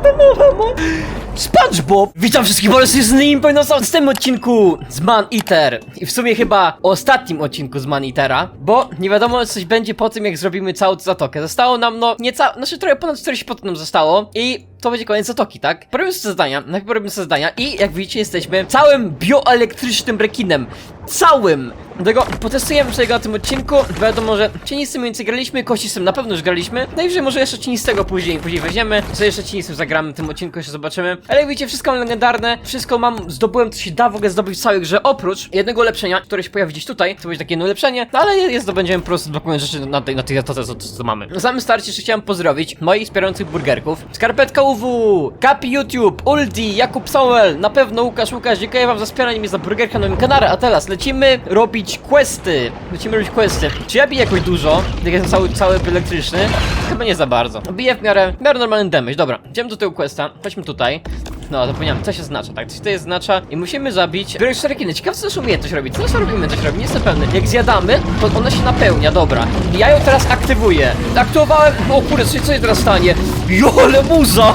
atomowa, mo... SpongeBob! Witam wszystkich bardzo z nim w tym odcinku z Man Eater. I w sumie chyba ostatnim odcinku z Man Eatera Bo nie wiadomo coś będzie po tym jak zrobimy całą zatokę. Zostało nam no nieca... znaczy trochę ponad 40 nam zostało. I to będzie koniec zatoki, tak? Robimy sobie zadania, najpierw robimy sobie zadania I jak widzicie jesteśmy całym bioelektrycznym rekinem Całym! Dlatego potestujemy sobie na tym odcinku. Wiadomo, że cienistym więcej graliśmy, kościstem na pewno już graliśmy. Najwyżej może jeszcze cienistego później, później weźmiemy. Co jeszcze cienistym zagramy w tym odcinku, jeszcze zobaczymy. Ale jak widzicie, wszystko mam legendarne, wszystko mam, zdobyłem, co się da w ogóle zdobyć w całej grze, oprócz jednego ulepszenia, które się pojawi gdzieś tutaj. To będzie takie jedno ulepszenie, no ale je, je zdobędziemy po prostu dokument rzeczy na tej, na tej zatoce, co, co mamy. Na samym starcie jeszcze chciałem pozdrowić moich wspierających burgerków. Skarpetka Kapi YouTube, Uldi, Jakub Samuel, na pewno Łukasz, Łukasz, dziękuję wam za wspieranie mnie za burgerka na moim kanale, a teraz lecimy robić questy. Lecimy robić questy. Czy ja biję jakoś dużo? Jak jestem cały, cały elektryczny? Chyba nie za bardzo. Biję w miarę, w miarę normalny damage. Dobra, idziemy do tego questa. Chodźmy tutaj. No, zapomniałem, co się znacza, tak? Coś to jest znacza i musimy zabić cztery kiny. Ciekawe, co nasza umiejętność robi. Co nasza robimy? Coś robi, nie jestem pewny. Jak zjadamy, to ona się napełnia, dobra. I ja ją teraz aktywuję. Aktywowałem, o kurde, co, co się teraz stanie? Jo, ale muza!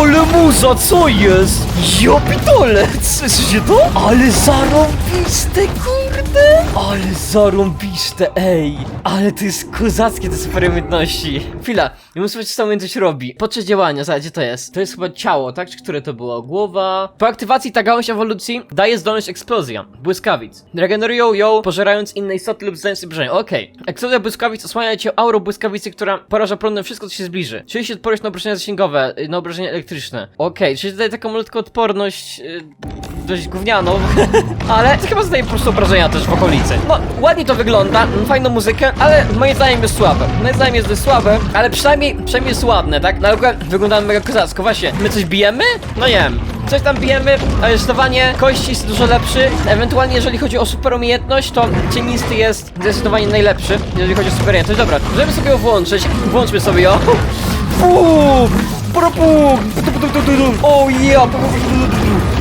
Ale muza, co jest? Jo, pitole! Słyszycie to? Ale zarąbiste, kurde! Ale zarąbiste, ej! Ale to jest kozackie te super umiejętności. Chwila, ja muszę powiedzieć, co ta umiejętność robi. Podczas działania, zobacz, gdzie to jest? To jest chyba ciało, tak? Czy które to było? Głowa. Po aktywacji ta gałąź ewolucji daje zdolność eksplozja, błyskawic. Regenerują ją, pożerając inne istoty lub zdając obrażenia. Okej. Eksplozja błyskawic osłania cię aurą błyskawicy, która poraża prądem wszystko, co się zbliży. Czyli się odporność na obrażenia zasięgowe, y, na obrażenia elektryczne. Okej, czyli daje taką malutką odporność, yy, dość gównianą, ale chyba zadaje po prostu obrażenia też w okolicy. No, ładnie to wygląda, mm, fajną muzykę, ale moim zdaniem jest słabe. Moim zdaniem jest dość słabe, ale przynajmniej, przynajmniej jest ładne, tak? Na ogóle wyglądamy mega kozacko. Właśnie, my coś bijemy? No nie wiem. Coś tam bijemy, ale zdecydowanie kości jest dużo lepszy. Ewentualnie jeżeli chodzi o super umiejętność, to cienisty jest zdecydowanie najlepszy, jeżeli chodzi o super umiejętność. Dobra, możemy sobie ją włączyć. Włączmy sobie ją. Uuu, Propuk! O ja!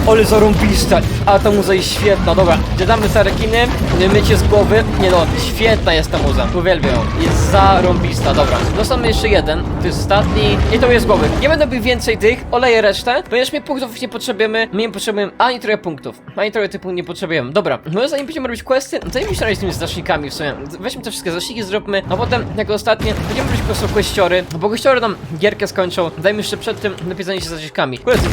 Ale zarąbista! A ta muza jest świetna, dobra. Dodamy te rekiny, mycie z głowy. Nie no, świetna jest ta muza. Uwielbiam ją. Jest zarąbista, dobra. Dostanę jeszcze jeden, to jest ostatni. I to jest z głowy. Nie będę bił więcej tych, oleję resztę, ponieważ my punktów nie potrzebujemy. My nie potrzebujemy ani trochę punktów, ani trochę typu nie potrzebujemy. Dobra, no zanim będziemy robić questy, zajmijmy się z tymi znacznikami w sumie. Weźmy te wszystkie znaczniki, zróbmy, a potem, jako ostatnie, będziemy robić po prostu questiony, bo questiony nam gierkę skończą. Dajmy jeszcze przed tym zająć się znacznikami. Kurde, to,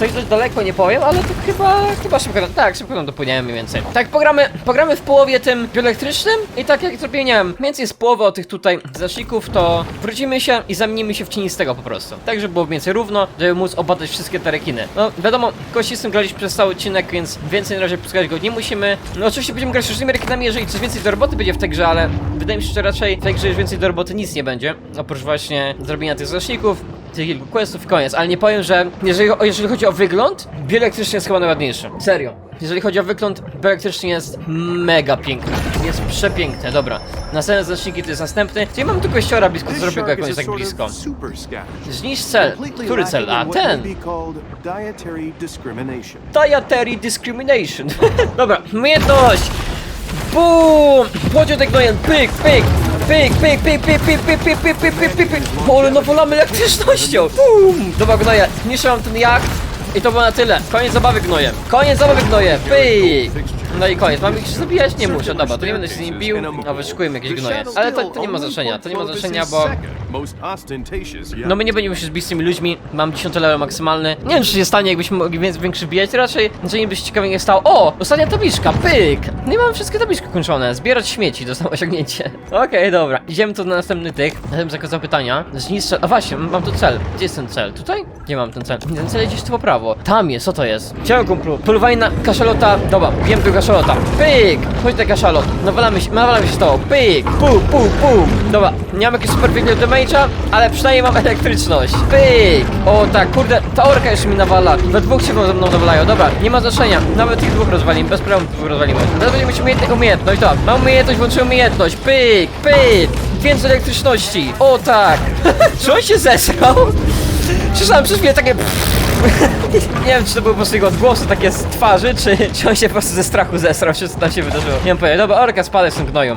to, to, to daleko, nie powiem, ale to chyba, chyba szybko, tak, szybko nam dopłyniemy mniej więcej. Tak, pogramy, pogramy w połowie tym bioelektrycznym i tak jak zrobię, nie wiem, więcej z połowy o tych tutaj znaczników, to wrócimy się i zamienimy się w cienistego po prostu. Tak, żeby było więcej równo, żeby móc obadać wszystkie te rekiny. No, wiadomo, kościstym graliśmy przez cały odcinek, więc więcej na razie puskać go nie musimy. No, oczywiście będziemy grać różnymi rekinami, jeżeli coś więcej do roboty będzie w tej grze, ale wydaje mi się, że raczej w tej grze już więcej do roboty nic nie będzie, oprócz właśnie zrobienia tych znaczników, tych kilku questów i koniec, ale nie powiem, że jeżeli, jeżeli chodzi o wygląd, bioelektryczny jest chyba najładniejszy. Serio. Jeżeli chodzi o wygląd, bioelektryczny jest mega piękny. Jest przepiękny, dobra. Następne znaczniki to jest następny. Gdzie mam tu kościora blisko, zrobię go jakoś tak blisko. Zniszcz cel. Który cel? A, ten. dietary discrimination. Dobra, umiejętność! Bum! Pociąg gnojem, pyk, pyk! Pyk, pyk, pyk, pyk, pyk, pyk, pyk, pyk, pyk, pyk, pyk, pyk. Ale nawalamy elektrycznością! Bum! Dobra, gnoje, niszczę ten jak i to było na tyle. Koniec zabawy gnojem. Koniec zabawy gnoje. Pyk! No i koniec. Mam ich się zabijać? Nie muszę, dobra, to nie będę się z nim bił. No, wyszukujmy jakieś gnoje. Ale to, to nie ma znaczenia, to nie ma znaczenia, bo... No my nie będziemy się zbić z tymi ludźmi, mam 10 level maksymalny. Nie wiem, czy się stanie, jakbyśmy mogli więcej większy bijać, raczej, raczej by się ciekawie nie stało. O! Ostatnia tabliczka, pyk! No i mamy wszystkie tabliczki kończone. Zbierać śmieci, samo osiągnięcie. Okej, dobra. Idziemy tu na następny tych. Następny zakaz zapytania. Zniszczę... A właśnie, mam tu cel. Gdzie jest ten cel? Tutaj? Nie mam ten cel. Ten cel gdzieś tu po prawo. Tam jest, co to jest? Chciałem kumplu. Polowanie na kaszalota. Dobra, wiem tego kaszalota. Pyk! Chodź ten kaszalot. Nawalamy się, nawalamy się z tobą. Pyk! Pu, pu, pu. Dobra, nie mam jakiegoś super wielkiego damage'a, ale przynajmniej mam elektryczność. Pyk! O tak, kurde, ta orka jeszcze mi nawala. We dwóch się ze mną nawalają. Dobra, nie ma znaczenia. Nawet tych dwóch rozwalimy, bez problemu dwóch rozwalimy. Teraz będziemy mieć umiejętność, umiejętność, tak. Mam umiejętność, włączyłem umiejętność. Pyk, pyk! Więcej elektryczności. O tak! Czy on się zesrał? Słyszałem przez chwilę takie... nie wiem, czy to były po prostu jego odgłosy takie z twarzy, czy, czy on się po prostu ze strachu zesrał, czy co tam się wydarzyło. Nie wiem powiedzieć. Dobra, orka spadaj z tym gnoją.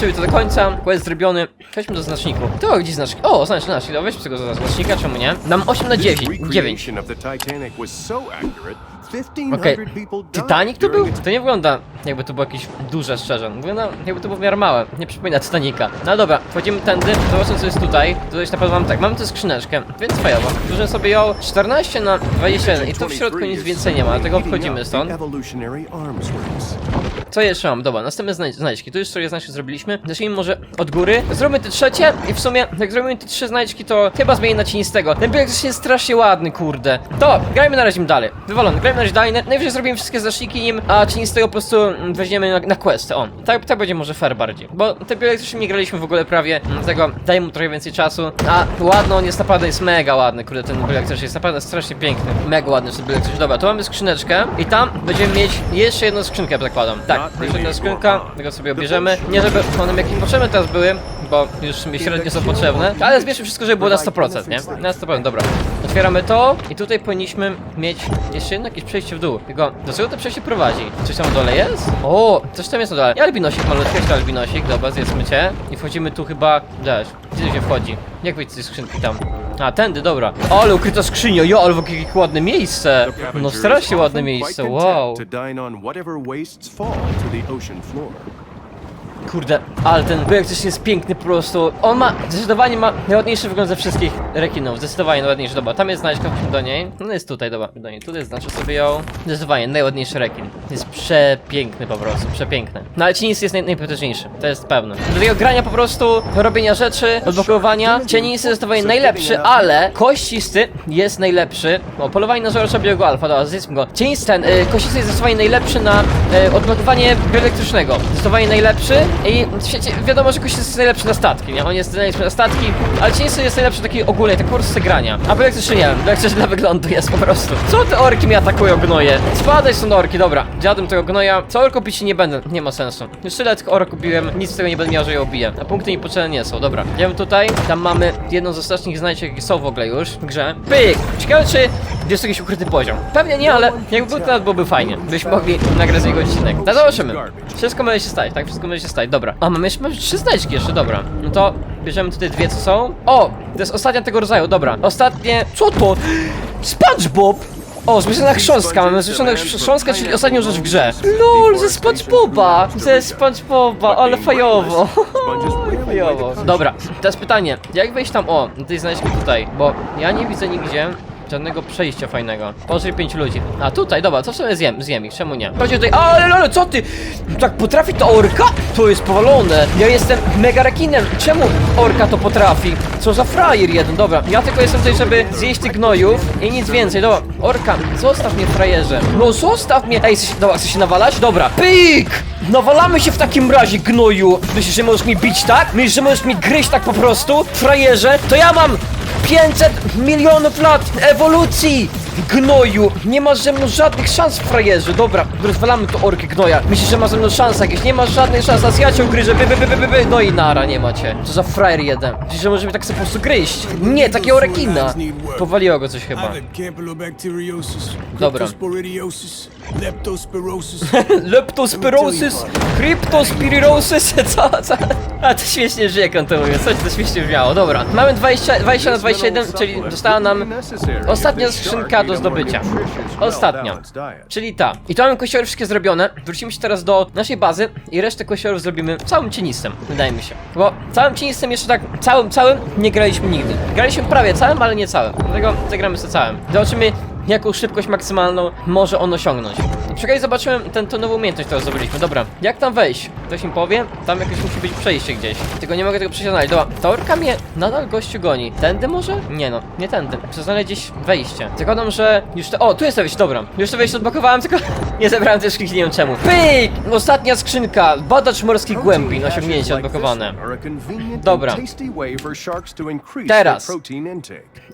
Czy to do końca. Quest zrobiony. Przejdźmy do znaczniku. To gdzieś znacznik. O, znacznik, znacznik. Weźmy tego znacznika, czemu nie? Mam 8 na 9. 9. Recreation of the Titanic was so accurate, 1500 Okej. Titanic to był? To nie wygląda jakby to było jakieś duże, szczerze. Wygląda jakby to było w miarę małe. Nie przypomina Titanica. No dobra, wchodzimy tędy, zobaczmy co jest tutaj. Tutaj na pewno mam tak, mamy tę skrzyneczkę, więc fajowo. Duże sobie ją 14 na 21 i tu w środku nic więcej nie ma, dlatego wchodzimy stąd. Co jeszcze mam? Dobra, następne znajdź znajdźki. Tu już sobie znajdźki zrobiliśmy. Zacznijmy może od góry. Zrobimy te trzecie i w sumie, jak zrobimy te trzy znajdźki, to chyba zmienię na cienistego. Ten bieg jest strasznie ładny, kurde. To, grajmy na razie dalej. Wywalony, grajmy na razie dalej. Najwyżej zrobimy wszystkie znaczniki nim, a cienistego po prostu weźmiemy na, na quest. On. Tak, tak będzie może fair bardziej. Bo te bieg też nie graliśmy w ogóle prawie, dlatego daj mu trochę więcej czasu. A ładno, on jest naprawdę, jest mega ładny, kurde, ten bieg też jest naprawdę strasznie piękny. Mega ładny bieg też. Dobra, tu mamy skrzyneczkę i tam będziemy mieć jeszcze jedną skrzynkę, zakładam. Tak, jeszcze skrzynka, tego sobie obierzemy. Nie żeby one jakieś potrzebne teraz były, bo już mi średnio są potrzebne, ale zbierzmy wszystko, żeby było na 100%, nie? Na 100%, dobra. Otwieramy to i tutaj powinniśmy mieć jeszcze jedno jakieś przejście w dół. Tylko do czego to przejście prowadzi? Coś tam na dole jest? O, coś tam jest na dole. Ja albinosik malutki, jeszcze albinosik, dobra, zjedzmy cię. I wchodzimy tu chyba, wiesz, gdzie tu się wchodzi? Jak wyjść z tej skrzynki tam? A, tędy, dobra. Ale ukryta skrzynia, jo, ale w jakie ładne miejsce. No strasznie ładne miejsce, wow. content To dine on whatever wastes fall to the ocean floor. Kurde, ale ten też jest piękny po prostu. On ma, zdecydowanie ma najładniejszy wygląd ze wszystkich rekinów. Zdecydowanie najładniejszy, dobra. Tam jest znajdźka do niej. No jest tutaj, dobra, do niej. Tutaj znaczy sobie ją. Zdecydowanie najładniejszy rekin. Jest przepiękny po prostu, przepiękny. No ale cienicy jest naj, najpotężniejszy, to jest pewne. Do tego grania po prostu, robienia rzeczy, odblokowania. Cienicy jest zdecydowanie najlepszy, ale kościsty jest najlepszy. O, polowanie na żołnierza białego alfa, dobra, zjedzmy go. Cienicy ten, y, kościsty jest zdecydowanie najlepszy na y, odblokowanie elektrycznego. Zdecydowanie najlepszy i w świecie wiadomo, że kościsty jest najlepszy na statki, nie? On jest najlepszy na statki, ale cienicy jest najlepszy taki ogólnie, tak po prostu grania. A elektryczny nie wiem, elektryczny dla wyglądu jest po prostu. Co te orki mi atakują gnoje? Spadaj są orki, dobra. Dziadem tego gnoja. Co orko bić nie będę, nie ma sensu. Już tyle tylko ork nic z tego nie będę miał, że je obiję. A punkty mi potrzebne nie są, dobra. Idziemy tutaj, tam mamy jedną z ostatnich znajdź, jakie są w ogóle już w grze. Pyk! Ciekawe czy jest jakiś ukryty poziom. Pewnie nie, ale jakby był, to byłoby fajnie. Byśmy mogli nagrać z niego odcinek. No zobaczymy. Wszystko może się stać, tak? Wszystko może się stać, dobra. A mamy jeszcze trzy znajdźki jeszcze, dobra. No to bierzemy tutaj dwie, co są. O! To jest ostatnia tego rodzaju, dobra. Ostatnie... Co to? SpongeBob! O, zmieszana chrząstka, mamy zmieszaną chrząstkę, czyli ostatnią rzecz w grze. LOL, ze SpongeBoba! Ze SpongeBoba, ale fajowo. Fajowo. Dobra, teraz pytanie, jak wejść tam, o, do tej znajdźki tutaj, bo ja nie widzę nigdzie żadnego przejścia fajnego. Pożyj pięć ludzi. A tutaj, dobra, co sobie zjem, zjem ich, czemu nie? Chodź tutaj, ale ale co ty? Tak potrafi to orka? To jest powalone. Ja jestem mega rekinem. Czemu orka to potrafi? Co za frajer jeden, dobra. Ja tylko jestem tutaj, żeby zjeść tych gnojów i nic więcej. Dobra, orka, zostaw mnie frajerze. No zostaw mnie. Ej, chcesz, dobra, chcesz się nawalać? Dobra. Pyk! Nawalamy się w takim razie, gnoju. Myślisz, że możesz mi bić tak? Myślisz, że możesz mi gryźć tak po prostu? Frajerze? To ja mam 500 milionów lat ewolucji! Gnoju! Nie masz ze mną żadnych szans, frajerze! Dobra, rozwalamy to orkę gnoja. Myślisz, że ma ze mną szans jakieś? Nie masz żadnych szans, a ja cię ugryzę, by, by, by, by, by. No i nara, nie macie. Co za frajer jeden. Myślisz, że może mnie tak sobie po prostu gryźć? Nie, takiego rekina! Powaliło go coś chyba. Dobra. leptospirosis. Cryptospirosis, co, co? A to śmiesznie żyje, jak on to mówi, coś to śmiesznie brzmiało, dobra. Mamy 20, 20 na 27, czyli została nam ostatnia skrzynka do zdobycia. Ostatnia. Czyli ta. I to mamy kościoły wszystkie zrobione. Wrócimy się teraz do naszej bazy i resztę kościołów zrobimy całym cienistym, wydaje mi się. Bo całym cienistym jeszcze tak, całym, całym nie graliśmy nigdy. Graliśmy prawie całym, ale nie całym. Dlatego zagramy sobie całym. Zobaczymy, jaką szybkość maksymalną może on osiągnąć. Okazji zobaczyłem tę tę nową umiejętność, którą zdobyliśmy. Dobra, jak tam wejść? Ktoś mi powie? Tam jakieś musi być przejście gdzieś. Tylko nie mogę tego przejścia znaleźć. Dobra, ta orka mnie nadal gościu goni. Tędy może? Nie no, nie tędy. Muszę znaleźć gdzieś wejście. Zakładam, że już to... O, tu jest to wejście, dobra. Już to wejście odblokowałem, tylko nie zebrałem też skrzynki, nie wiem czemu. Pyk! Ostatnia skrzynka. Badacz morskich głębin. Osiągnięcie odblokowane. Dobra. Teraz.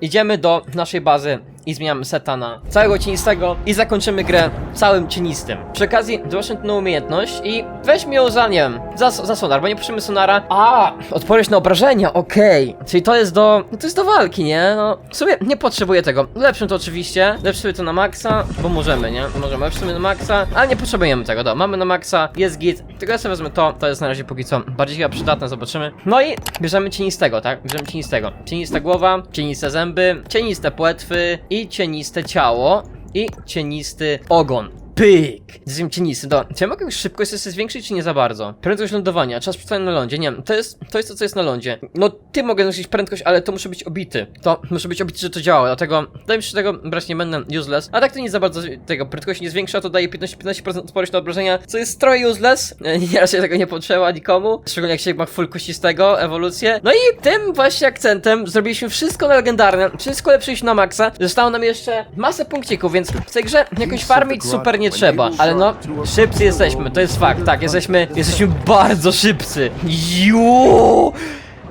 Idziemy do naszej bazy i zmieniamy seta na całego cienistego i zakończymy grę całym cienistym. Przy okazji dołączę tą umiejętność i weźmy ją za, nie wiem, za, za sonar, bo nie potrzebujemy sonara. A, odporność na obrażenia, okej. Czyli to jest do, no to jest do walki, nie? No, w sumie nie potrzebuję tego. Lepszym to oczywiście, lepszy sobie to na maksa, bo możemy, nie? Możemy, lepszy sobie na maksa, ale nie potrzebujemy tego, do. Mamy na maksa, jest git, tylko ja sobie wezmę to, to jest na razie póki co bardziej chyba przydatne, zobaczymy. No i bierzemy cienistego, tak? Bierzemy cienistego. Cienista głowa, cieniste zęby, cieniste płetwy i cieniste ciało i cienisty ogon. Pyk! Jestem cienisty, do. Czy ja mogę już szybkość sobie zwiększyć, czy nie za bardzo? Prędkość lądowania, czas przystań na lądzie, nie wiem, to jest, to jest to, co jest na lądzie. No, ty mogę nosić prędkość, ale to muszę być obity. To muszę być obity, że to działa, dlatego daj mi się tego brać, nie będę useless. A tak to nie za bardzo tego, prędkość nie zwiększa, to daje 15%, 15% odporność na obrażenia, co jest trochę useless. Nie, raczej tego nie potrzeba nikomu, szczególnie jak się ma full kościstego, ewolucję. No i tym właśnie akcentem zrobiliśmy wszystko na legendarne, wszystko lepsze niż na maksa. Zostało nam jeszcze masę punkcików, więc w tej grze jakoś farmić super nie trzeba, ale no, szybcy jesteśmy, to jest fakt, tak, jesteśmy, jesteśmy bardzo szybcy. Ju!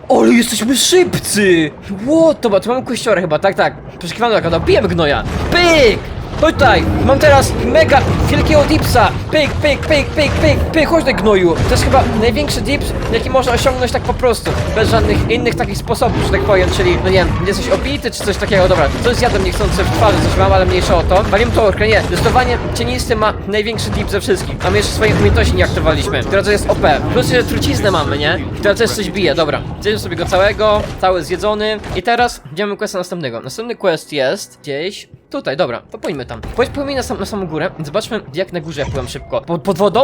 Ale jesteśmy szybcy! What? Dobra, tu mamy kościorę chyba, tak, tak. Poszukiwamy taka, bijemy gnoja. Pyk! Tutaj, mam teraz mega wielkiego dipsa. Pyk, pyk, pyk, pyk, pyk, pyk, chodź do gnoju. To jest chyba największy dips, jaki można osiągnąć tak po prostu. Bez żadnych innych takich sposobów, że tak powiem, czyli, no nie wiem, jesteś obity czy coś takiego. Dobra, coś zjadłem niechcący w twarzy, coś mam, ale mniejsza o to. Walimy to orkę, nie. Zdecydowanie cienisty ma największy dip ze wszystkich. Mamy jeszcze swoje umiejętności nie aktywowaliśmy, która to jest OP. Plus jeszcze truciznę mamy, nie? Która też coś bije, dobra. Zjedzmy sobie go całego, cały zjedzony. I teraz idziemy questa następnego. Następny quest jest gdzieś Tutaj, dobra, to pójdźmy tam. Pójdźmy na, sam, na samą górę. Zobaczmy, jak na górze ja pływam szybko. Pod, pod wodą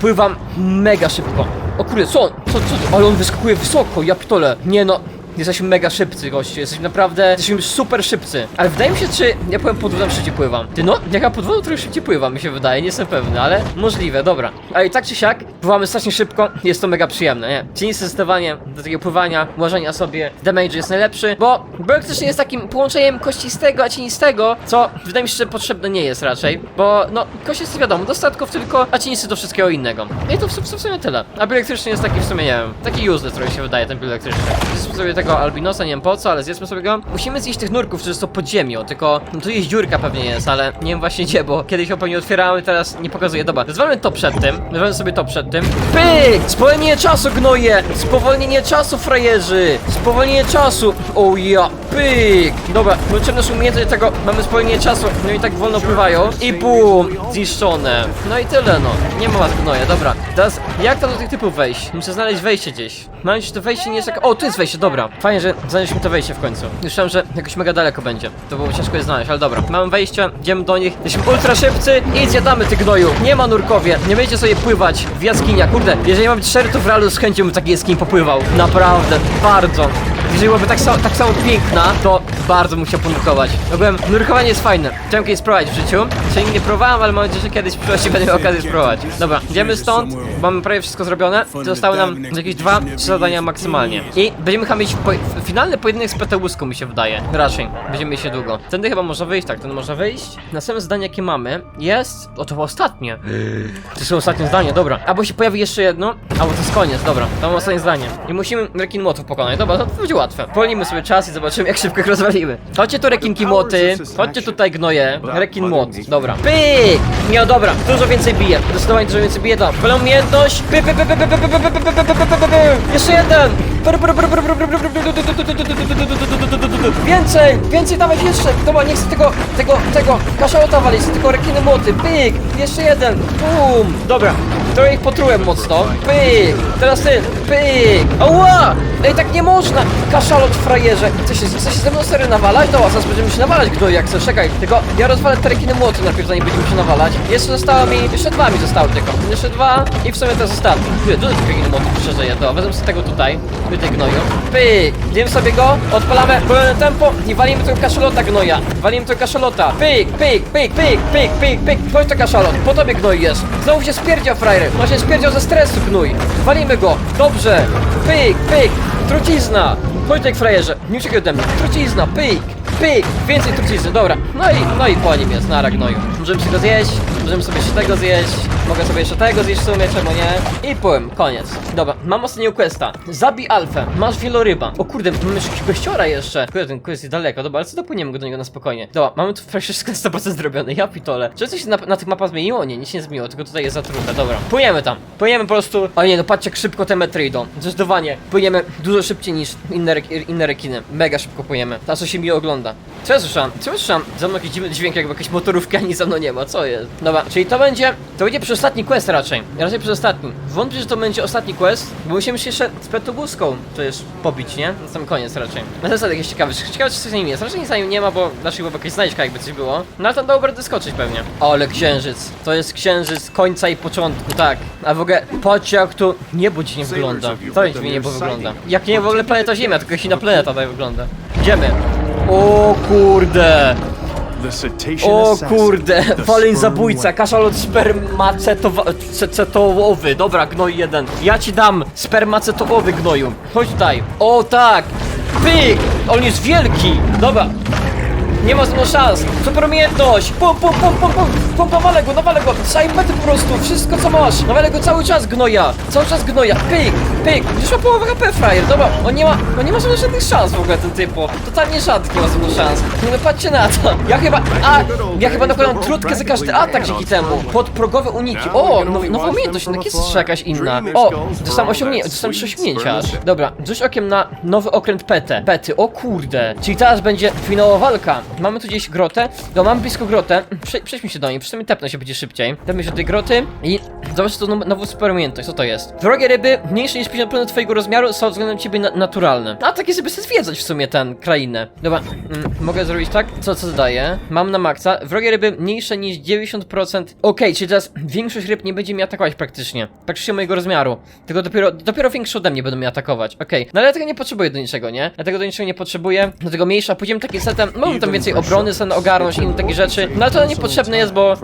pływam mega szybko. O kurde, co? Co, co? Ale on wyskakuje wysoko, ja pitole. Nie no. Jesteśmy mega szybcy, goście. Jesteśmy naprawdę. Jesteśmy super szybcy. Ale wydaje mi się, czy ja powiem pod wodą szybciej pływam. Ty no, jak ja pod wodą trochę szybciej pływam, mi się wydaje, nie jestem pewny, ale możliwe, dobra. Ale i tak czy siak, pływamy strasznie szybko, jest to mega przyjemne, nie? Czyli zdecydowanie do takiego pływania, łożenia sobie damage jest najlepszy, bo elektryczny jest takim połączeniem kościstego a cienistego, co wydaje mi się, że potrzebne nie jest raczej, bo no, kościsty wiadomo, do statków tylko, a cienisty do wszystkiego innego. I to w, w, w sumie tyle. A elektryczny jest taki w sumie, nie wiem, taki useless trochę się wydaje, ten bil elektryczny. Zjedzmy sobie tego albinosa, nie wiem po co, ale zjedzmy sobie go. Musimy zjeść tych nurków, którzy są pod ziemią, tylko no, tu jest dziurka pewnie jest, ale nie wiem właśnie gdzie, bo kiedyś ją pewnie otwierałem, teraz nie pokazuję. Dobra, zwalmy to przed tym, zwalmy sobie to przed tym. Pyk! Spowolnienie czasu, gnoje! Spowolnienie czasu, frajerzy! Spowolnienie czasu! O ja! Pyk! Dobra, włączymy naszą umiejętność tego, mamy spowolnienie czasu, no i tak wolno pływają. I bum! Zniszczone. No i tyle no. Nie ma was gnoje, dobra. Teraz, jak tam do tych typów wejść? Muszę znaleźć wejście gdzieś. Mam nadzieję, że to wejście nie jest tak... O, tu jest wejście, dobra. Fajnie, że znaleźliśmy to wejście w końcu. Myślałem, że jakoś mega daleko będzie. To było ciężko je znaleźć, ale dobra. Mamy wejście, idziemy do nich. Jesteśmy ultra szybcy i zjadamy tych gnoju. Nie ma nurkowie, nie będziecie sobie pływać w jaskiniach. Kurde, jeżeli mam być szczery, to w realu z chęcią bym taki jaskiń popływał. Naprawdę, bardzo. Jeżeli byłaby tak, tak samo piękna, to bardzo bym chciał ponurkować. Ogółem, nurkowanie jest fajne. Chciałem kiedyś spróbować w życiu. Jeszcze nigdy nie próbowałem, ale mam nadzieję, że kiedyś w przyszłości będę miał okazję spróbować. Dobra, idziemy stąd. Mamy prawie wszystko zrobione. Zostały nam jakieś dwa, trzy zadania maksymalnie. I będziemy chyba mieć po finalny pojedynek z Petełuską, mi się wydaje. Raczej. Będziemy mieć się długo. Tędy chyba można wyjść, tak, ten można wyjść. Następne zadanie, jakie mamy, jest... O, to było ostatnie. To są ostatnie zdanie, dobra. Albo się pojawi jeszcze jedno, albo to jest koniec, dobra. To mam ostatnie zdanie. I musimy rekin młotów pokonać. Dobra, to będzie łatwe. Polimy sobie czas i zobaczymy, jak szybko ich rozwalimy. Chodźcie tu rekinki młoty. Chodźcie tutaj gnoje. Rekin młot. Dobra. Pyk! Nie, dobra. Dużo więcej bije. Zdecydowanie dużo więcej bije. Dobra. Kolejna umiejętność. Py, py, py, py, py, py, py, py, py, py, py, py, py, py, py, py. Jeszcze jeden. Więcej! Więcej dawać jeszcze! Dobra, nie chcę tego, tego, tego kaszałota walić, tylko rekiny młoty. Pyk! Jeszcze jeden! Bum! Dobra, trochę ich potrułem mocno. Pyk! Teraz ty! Pyk! Ała! Ej, tak nie można! Kaszalot frajerze! Chcesz się, chcesz się ze mną serio nawalać? Dobra, zaraz będziemy się nawalać, kto jak chcesz, czekaj. Tylko ja rozwalę te rekiny młoty najpierw, zanim będziemy się nawalać. Jeszcze zostało mi, jeszcze dwa mi zostały tylko. Jeszcze dwa i w sumie to jest ostatni. Ty, dużo tych rekiny młotów przeżyje, to wezmę sobie tego tutaj. Tutaj gnoju. Pyk! Zjemy sobie go, odpalamy pełne tempo i walimy tego kaszalota gnoja. Walimy tego kaszalota. Pyk, pyk, pyk, pyk, pyk, pyk, pyk. Chodź to kaszalot, po tobie gnoj jest. Znowu się spierdział frajer. On się spierdział ze stresu gnój. Walimy go. Dobrze. Pyk, pyk. Trucizna. Chodź tutaj frajerze. Nie uciekaj ode mnie. Trucizna, pyk. Pyk! Więcej trucizny, dobra. No i, no i po nim jest, nara gnoju. Możemy sobie go zjeść, możemy sobie jeszcze tego zjeść. Mogę sobie jeszcze tego zjeść w sumie, czemu nie? I płym, koniec. Dobra, mam ostatniego questa. Zabij alfę, masz wieloryba. O kurde, mamy jakiegoś gościora jeszcze. Kurde, ten quest jest daleko, dobra, ale co dopłyniemy go do niego na spokojnie. Dobra, mamy tu wszystko 100% zrobione, ja pitole. Czy coś na, na tych mapach zmieniło? Nie, nic nie zmieniło, tylko tutaj jest zatrute, dobra. Płyniemy tam, płyniemy po prostu. O nie, no patrzcie jak szybko te metry idą. Zdecydowanie, płyniemy dużo szybciej niż inne, rek- inne rekiny. Mega szybko płyniemy. Ta co się mi ogląda. Co ja słyszałem? Co ja? Za mną jakiś dziwny dźwięk, jakby jakieś motorówki, ani za mną nie ma, co jest? Dobra, czyli to będzie, to będzie przez ostatni quest raczej. Raczej przez ostatni. Wątpię, że to będzie ostatni quest, bo musimy się jeszcze z Petobuską to jest pobić, nie? Na sam koniec raczej. Na zasadzie jakieś ciekawe, ciekawe czy coś za nim jest. Raczej nic za nim nie ma, bo naszej była jakaś znajdźka jakby coś było. No ale tam dało radę skoczyć pewnie. O, ale księżyc. To jest księżyc końca i początku, tak. A w ogóle, patrzcie jak tu niebo dziwnie wygląda. To dziwnie niebo wygląda. Jak nie w ogóle planeta Ziemia, tylko jakaś inna planeta tak wygląda. Idziemy. O kurde. O kurde, waleń zabójca, kaszalot spermacetowy, dobra, gnoj jeden. Ja ci dam spermacetowy gnoju. Chodź tutaj. O tak, pyk, on jest wielki. Dobra, nie ma znowu szans. Super umiejętność. Pum, pum, pum, pum, pum, pum, nawalę go, nawalę go. Po prostu, wszystko co masz. Nawalę go cały czas gnoja. Cały czas gnoja. Pyk, pyk. Już ma połowę HP frajer. Dobra, on nie ma, on nie ma żadnych szans w ogóle ten typu. Totalnie rzadki ma znowu szans. Nie no patrzcie na to. Ja chyba, a, ja chyba nakładam trutkę za każdy atak dzięki temu. Podprogowe uniki. O, no, nowa umiejętność, jednak jest jeszcze jakaś inna. O, dostałem osiągnięcie, dostałem trzy osiągnięcia. Dobra, rzuć okiem na nowy okręt Petę. Pety, o kurde. Czyli teraz będzie finałowa walka. Mamy tu gdzieś grotę. No, mam blisko grotę. Prze przejdźmy się do niej, przynajmniej tepnę się będzie szybciej. Tepnę się do tej groty i zobaczcie now- nową super umiejętność. Co to jest? Wrogie ryby, mniejsze niż 50% twojego rozmiaru, są względem ciebie na naturalne. A takie sobie chcę zwiedzać w sumie ten krainę. Dobra, mm, mogę zrobić tak? Co, co zadaję? Mam na maksa. Wrogie ryby mniejsze niż 90%. Okej, czyli teraz większość ryb nie będzie mnie atakować praktycznie. Praktycznie mojego rozmiaru. Tylko dopiero, dopiero większe ode mnie będą mnie atakować. Okej, no ale ja tego nie potrzebuję do niczego, nie? Ja tego do niczego nie potrzebuję. Dlatego mniejsza, pójdziemy takim setem. Mogę tam więcej obrony, sen ogarnąć i inne takie rzeczy. No ale to niepotrzebne jest, bo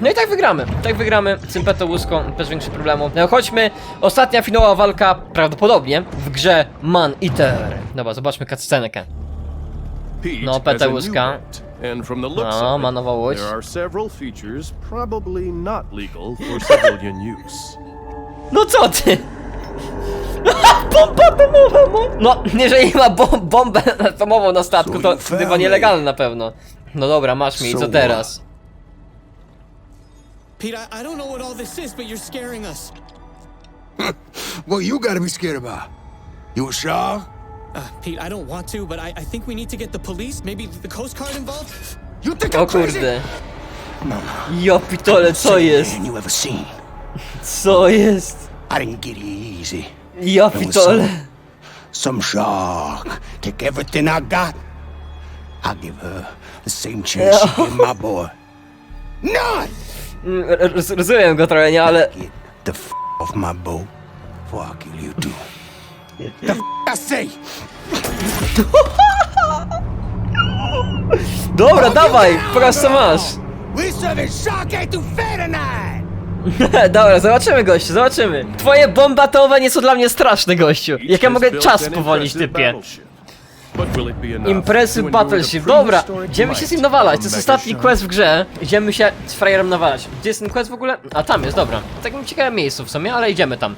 no i tak wygramy. Tak wygramy sympetą łuską, bez większych problemów. No chodźmy, ostatnia finałowa walka, prawdopodobnie, w grze Man Eater. Dobra, zobaczmy cutscenkę. Pete No, has a Peteuszka. new boat, And from the looks No, ma nowa łódź. there are several features probably not legal for civilian use. No co ty? Bomba atomowa, mo- No, jeżeli ma bom bombę atomową na statku, to chyba nielegalne na pewno. No dobra, masz mi, i co teraz? Pete, I, I don't know what all this is, but you're scaring us. What you gotta be scared about? You a shark? Uh, Pete, I don't want to, but I, I think we need to get the police, maybe the Coast Guard involved. You think O I'm crazy? kurde. Jo pitole, co jest? Man you ever seen? Co jest? I didn't get here easy. Ja There was pitole. some, some shark take everything I got. I'll give her the same chance she gave my boy. None! Mm, roz- Rozumiem go trochę, nie, ale... Get the f off my boat before I kill you too. the f I say! Dobra, dawaj, pokaż co masz. We serving shark ain't too fair tonight! Dobra, zobaczymy gościu, zobaczymy. Twoje bomby atomowe nie są dla mnie straszne, gościu. Jak ja mogę czas an powolnić, impressive typie. battleship. Dobra, idziemy się z nim nawalać, to jest ostatni quest w grze. Idziemy się z frajerem nawalać. Gdzie jest ten quest w ogóle? A tam jest, dobra. W takim ciekawym miejscu w sumie, ale idziemy tam.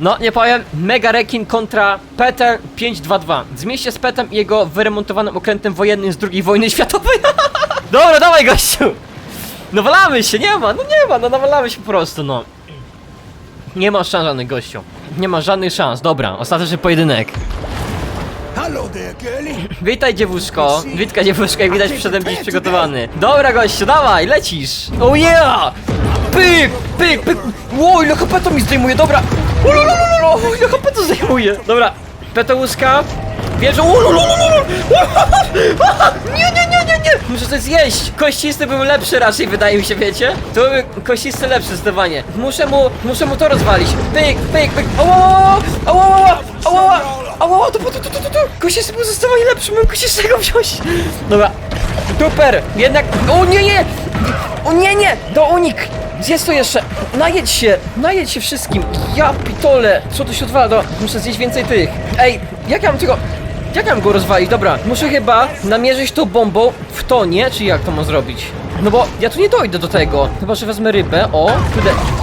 No, nie powiem, Mega Rekin kontra Peter 522. Zmieść się z Petem i jego wyremontowanym okrętem wojennym z II wojny światowej. dobra, dawaj gościu! Nawalamy się, nie ma, no nie ma, no nawalamy się po prostu, no. Nie ma szans żadnych gościu. Nie ma żadnych szans, dobra, ostateczny pojedynek. Hello there, girlie. Witaj dziewuszko, witka dziewuszko, jak widać przedem dziś przygotowany. Dobra gościu, dawaj, lecisz. Oh yeah! Pyk, pyk, pyk. Ło, ile HP to mi zdejmuje, dobra. Ululululu, ile HP to zdejmuje. Dobra, peteuszka. Wierzę, ululululu. Nie, nie, nie, nie. Muszę coś zjeść. Kościsty był lepszy raczej, wydaje mi się, wiecie? To był kościsty lepszy zdecydowanie. Muszę mu, muszę mu to rozwalić. Pyk, pyk, pyk. Ała, ała, ała, ała, to, to, to, to, to, to. Kościsty był zdecydowanie lepszy, mógł kościsty wziąć. Dobra, super, jednak, o nie, nie. O nie, nie, do unik. Jest to jeszcze, najedź się, najedź się wszystkim. Ja pitole, co tu się odwala, do... muszę zjeść więcej tych. Ej, jak ja mam tego... Jak ja mam go rozwalić? Dobra, muszę chyba namierzyć tą bombą w tonie, czy jak to mam zrobić? No bo ja tu nie dojdę do tego. Chyba, że wezmę rybę. O.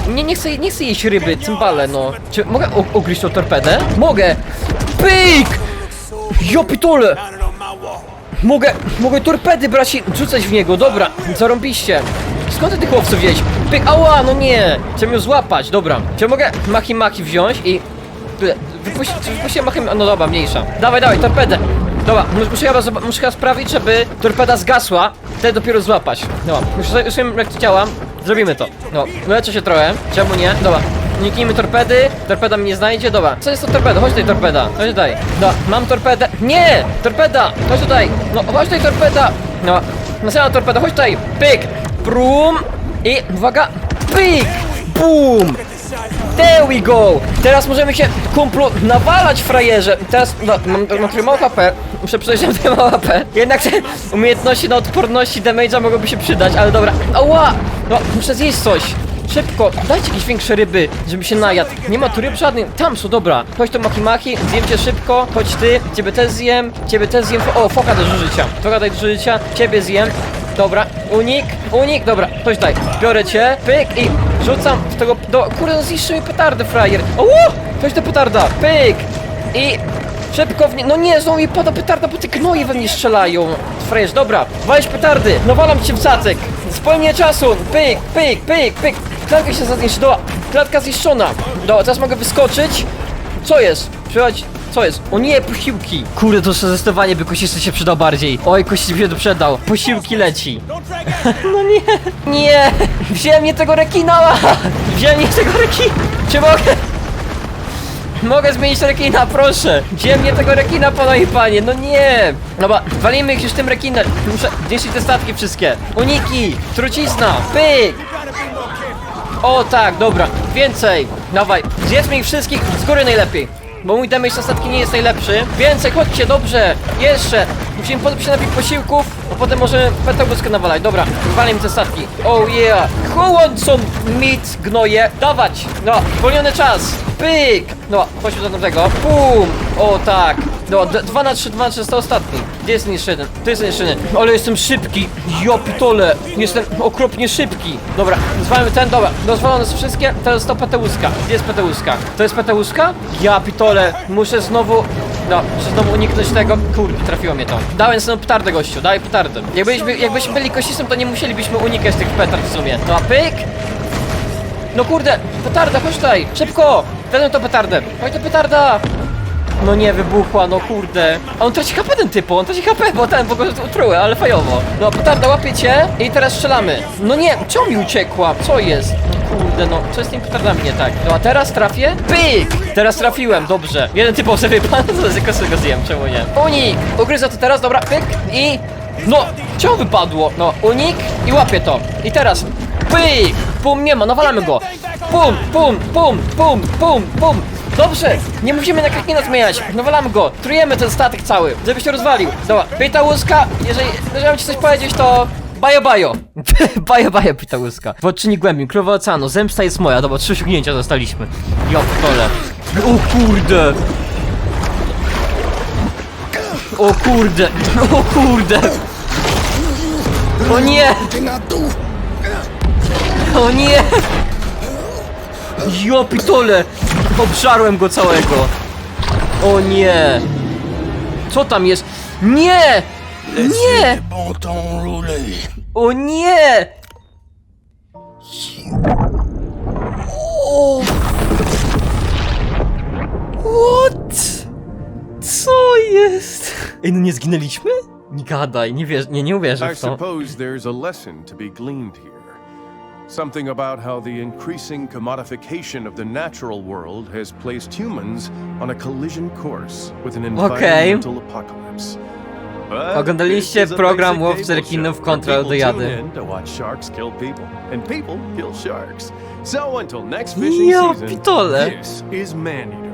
Nie, nie chcę, nie chcę jeść ryby, cymbale, no. Czy mogę ugryźć tą torpedę? Mogę. Pyk! Jo, pitole! Mogę, mogę torpedy brać i rzucać w niego, dobra, zarąbiście. Skąd ty tych łowców wziąć? Pyk, ała, no nie! Chciałem ją złapać, dobra. Czy mogę maki maki wziąć i... Wypuść, wypuściłem no dobra, mniejsza. Dawaj, dawaj, torpedę. Dobra, mus- muszę chyba, muszę chyba sprawić, żeby torpeda zgasła, wtedy dopiero złapać. Dobra, już, już wiem jak to działa, zrobimy to. No, leczę się trochę, czemu nie? Dobra, uniknijmy torpedy, torpeda mnie nie znajdzie, dobra. Co jest to torpeda? Chodź tutaj torpeda, chodź tutaj. Dobra, mam torpedę. Nie! Torpeda! Chodź tutaj! No, chodź tutaj torpeda! No, następna torpeda, chodź tutaj! Pyk! Brum! I uwaga! Pyk! Boom! There we go! Teraz możemy się, kumplu, nawalać frajerze. Teraz, no, mam, mam trochę mało HP. Muszę trochę mało HP. Jednak te umiejętności na odporności damage'a mogłyby się przydać, ale dobra. Ała! No, muszę zjeść coś. Szybko, dajcie jakieś większe ryby, żeby się najadł. Nie ma tu ryb żadnych. Tam są, dobra. Chodź to maki maki, zjem cię szybko. Chodź ty, ciebie też zjem, ciebie też zjem. O, foka do życia. Foka daj do życia, ciebie zjem. Dobra, unik, unik, dobra, chodź daj. Biorę cię, pyk i rzucam w tego, do, kurde, no zniszczył mi petardę, frajer. O, chodź do petarda, pyk i szybko w nie, no nie, znowu mi pada petarda, bo te gnoje we mnie strzelają. Frajerz, dobra, walić petardy, no walam cię w zacek. Spojnie czasu, pyk, pyk, pyk, pyk. Klatka się zniszczyła, klatka zniszczona. Dobra, teraz mogę wyskoczyć. Co jest? Przychodź. Co jest? O nie, posiłki! Kurde, to zdecydowanie by kościsty się przydał bardziej. Oj, kościsty by się przydał. Posiłki leci. no nie. Nie! Wziąłem nie tego rekina! Wziąłem nie tego rekina! Czy mogę? Mogę zmienić rekina, proszę! Wziąłem nie tego rekina, panowie i panie, no nie! Dobra, walimy ich już tym rekinem. Muszę zniszczyć te statki wszystkie. Uniki! Trucizna! Pyk! O tak, dobra, więcej! Dawaj, zjedzmy ich wszystkich z góry najlepiej. Bo mój damage na statki nie jest najlepszy. Więcej, chodźcie, dobrze! Jeszcze! Musimy podpić napić posiłków, a potem możemy petałbuskę nawalać. Dobra, walimy te statki. Oh yeah! Some meat, gnoje? Dawać! No, wolniony czas! Pyk! No, chodźmy do tamtego. Pum! O tak! No, 2 na 3, 2 na 3, to ostatni. Gdzie jest jeszcze jeden? Tu jest jeszcze jeden. Ale jestem szybki! Jo pitole! Jestem okropnie szybki! Dobra, zwalmy ten, dobra. Dozwolone są wszystkie, teraz to peteuska. Gdzie jest peteuska? To jest peteuska? Ja pitole! Muszę znowu... No, muszę znowu uniknąć tego. Kurde, trafiło mnie to. Dałem sobie petardę, gościu, daj petardę. Jakbyśmy, jakbyśmy byli kościsem, to nie musielibyśmy unikać tych petard w sumie. No, a pyk! No kurde, petarda, chodź tutaj, szybko! Wezmę to petardę, chodź to petarda! No nie, wybuchła, no kurde. A on traci HP ten typu, on traci HP, bo ten w ogóle utruły, ale fajowo. No, petarda, łapie cię i teraz strzelamy. No nie, czemu mi uciekła? Co jest? No kurde, no, co z tymi petardami nie tak? No a teraz trafię? Pyk! Teraz trafiłem, dobrze. Jeden typ sobie pan, to z kosego zjem, czemu nie? Unik! Ugryzę to teraz, dobra, pyk i... No, czemu wypadło? No, unik i łapię to. I teraz, pyk! Pum, nie ma, nawalamy go. Pum, pum, pum, pum, pum, pum. Dobrze, nie musimy na krakina zmieniać. Nawalamy go, trujemy ten statek cały, żeby się rozwalił. Dobra, pyta łuska, jeżeli, jeżeli ci coś powiedzieć, to... Bajo, bajo. bajo, bajo, pyta łuska. W odczyni głębi, królowa oceanu, zemsta jest moja. Dobra, trzy osiągnięcia dostaliśmy. Ja pole. O kurde. O kurde, o kurde. O nie. O nie! Jo pitole! Obżarłem go całego! O nie! Co tam jest? Nie! Nie! O nie! O! What? Co jest? Ej, no nie zginęliśmy? Nie gadaj, nie wierz, nie, nie uwierzę I w to. suppose there's a lesson to be gleaned here. Something about how the increasing commodification of the natural world has placed humans on a collision course with an environmental apocalypse. But Oglądaliście program Łowcy rekinów kontra where tune in to watch sharks kill people, and people kill sharks. So until next fishing season, pitole. this is Maneater.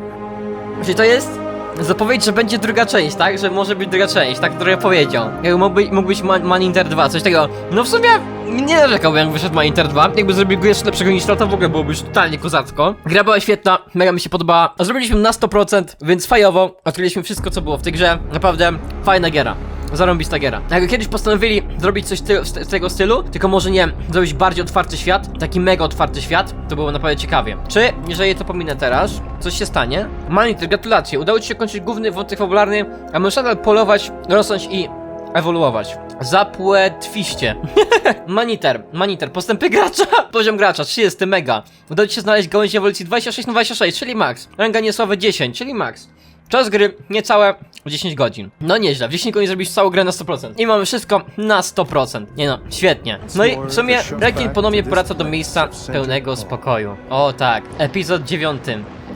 Czyli to jest zapowiedź, że będzie druga część, tak? Że może być druga część, tak trochę powiedział. Jakby mógł, być- mógł być Man, Inter 2, coś takiego. No w sumie nie narzekałbym, jak wyszedł Man Inter 2. Jakby zrobił go jeszcze lepszego niż to, to w ogóle byłoby już totalnie kozacko. Gra była świetna, mega mi się podobała. Zrobiliśmy na 100%, więc fajowo. Odkryliśmy wszystko, co było w tej grze. Naprawdę fajna giera. Zarąbista giera. Jakby kiedyś postanowili zrobić coś ty- z, te- z tego stylu, tylko może nie, zrobić bardziej otwarty świat, taki mega otwarty świat, to było naprawdę ciekawie. Czy, jeżeli to pominę teraz, coś się stanie? Maniter, gratulacje, udało ci się kończyć główny wątek fabularny, a możesz nadal polować, rosnąć i ewoluować. Zapłetwiście. Maniter, maniter, postępy gracza, poziom gracza, 30 mega. Udało ci się znaleźć gałęź ewolucji 26 na 26, czyli max. Ranga niesławe 10, czyli max. Czas gry niecałe 10 godzin. No nieźle, w 10 godzin zrobisz całą grę na 100%. I mamy wszystko na 100%. Nie no, świetnie. No i w sumie Rekin ponownie wraca do miejsca pełnego spokoju. O tak, epizod 9.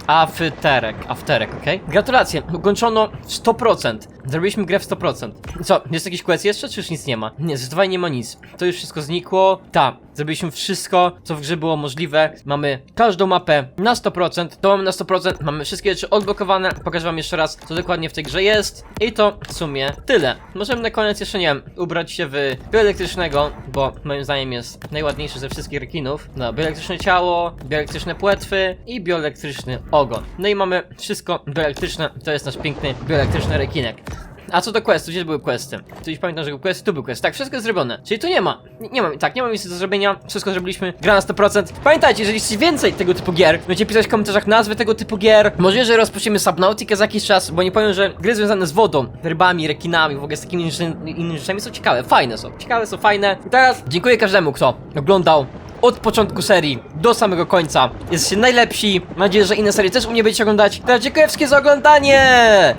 Afterek, afterek, okej? Gratulacje, ukończono 100%. Zrobiliśmy grę w 100%. Co, jest jakiś quest jeszcze, czy już nic nie ma? Nie, zdecydowanie nie ma nic. To już wszystko znikło. Tak, zrobiliśmy wszystko, co w grze było możliwe. Mamy każdą mapę na 100%, to mamy na 100%, mamy wszystkie rzeczy odblokowane. Pokażę wam jeszcze raz, co dokładnie w tej grze jest. I to w sumie tyle. Możemy na koniec jeszcze, nie wiem, ubrać się w bioelektrycznego, bo moim zdaniem jest najładniejszy ze wszystkich rekinów. No, bioelektryczne ciało, bioelektryczne płetwy i bioelektryczny ogon. No i mamy wszystko bioelektryczne, to jest nasz piękny bioelektryczny rekinek. A co do questu, gdzie były questy? Już pamiętam, że był quest, tu był quest. Tak, wszystko jest zrobione. Czyli tu nie ma. Nie, nie tak, nie ma nic do zrobienia. Wszystko zrobiliśmy. Gra na 100%. Pamiętajcie, jeżeli chcecie więcej tego typu gier, będziecie pisać w komentarzach nazwy tego typu gier. Możliwe, że rozpoczniemy Subnautica za jakiś czas, bo nie powiem, że gry związane z wodą, rybami, rekinami, w ogóle z takimi innymi rzeczami są ciekawe. Fajne są. Ciekawe są, fajne. I teraz dziękuję każdemu, kto oglądał od początku serii do samego końca. Jesteście najlepsi. Mam nadzieję, że inne serie też u mnie będziecie oglądać. Teraz dziękuję wszystkim za oglądanie.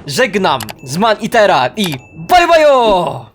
Żegnam z Man Itera i bye bye!